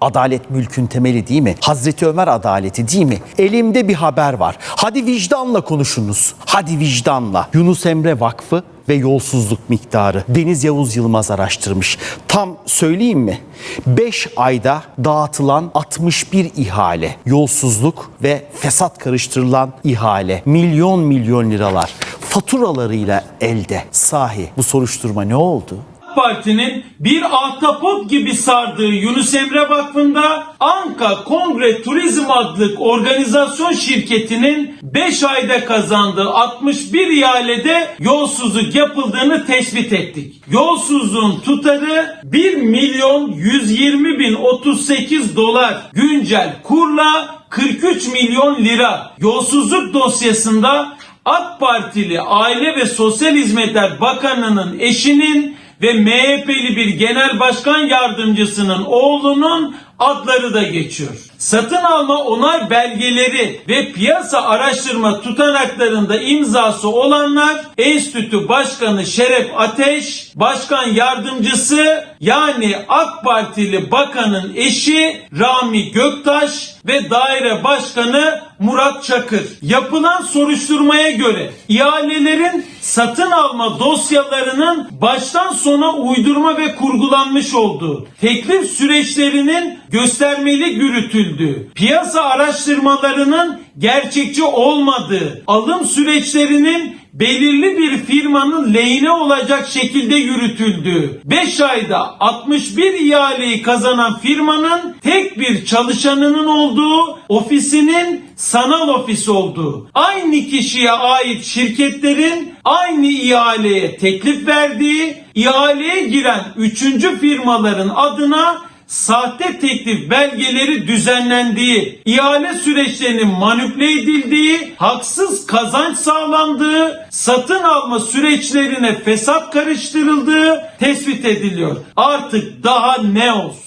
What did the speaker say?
Adalet mülkün temeli değil mi? Hazreti Ömer adaleti değil mi? Elimde bir haber var. Hadi vicdanla konuşunuz. Hadi vicdanla. Yunus Emre Vakfı ve yolsuzluk miktarı. Deniz Yavuz Yılmaz araştırmış. Tam söyleyeyim mi? 5 ayda dağıtılan 61 ihale. Yolsuzluk ve fesat karıştırılan ihale. Milyon milyon liralar. Faturalarıyla elde. Sahi bu soruşturma ne oldu? Parti'nin bir ahtapot gibi sardığı Yunus Emre Vakfı'nda Anka Kongre Turizm adlı organizasyon şirketinin 5 ayda kazandığı 61 ihalede yolsuzluk yapıldığını tespit ettik. Yolsuzluğun tutarı 1 milyon 120 bin 38 dolar güncel kurla 43 milyon lira. Yolsuzluk dosyasında AK Partili Aile ve Sosyal Hizmetler Bakanı'nın eşinin ve MHP'li bir genel başkan yardımcısının oğlunun adları da geçiyor. Satın alma onay belgeleri ve piyasa araştırma tutanaklarında imzası olanlar Enstitü Başkanı Şeref Ateş, Başkan Yardımcısı yani AK Partili bakanın eşi Rami Göktaş ve daire başkanı Murat Çakır. Yapılan soruşturmaya göre ihalelerin satın alma dosyalarının baştan sona uydurma ve kurgulanmış olduğu, teklif süreçlerinin göstermeli yürütüldüğü, piyasa araştırmalarının gerçekçi olmadığı, alım süreçlerinin belirli bir firmanın lehine olacak şekilde yürütüldüğü, 5 ayda 61 ihaleyi kazanan firmanın tek bir çalışanının olduğu, ofisinin sanal ofis olduğu, aynı kişiye ait şirketlerin aynı ihaleye teklif verdiği, ihaleye giren üçüncü firmaların adına sahte teklif belgeleri düzenlendiği, ihale süreçlerinin manipüle edildiği, haksız kazanç sağlandığı, satın alma süreçlerine fesat karıştırıldığı tespit ediliyor. Artık daha ne olsun?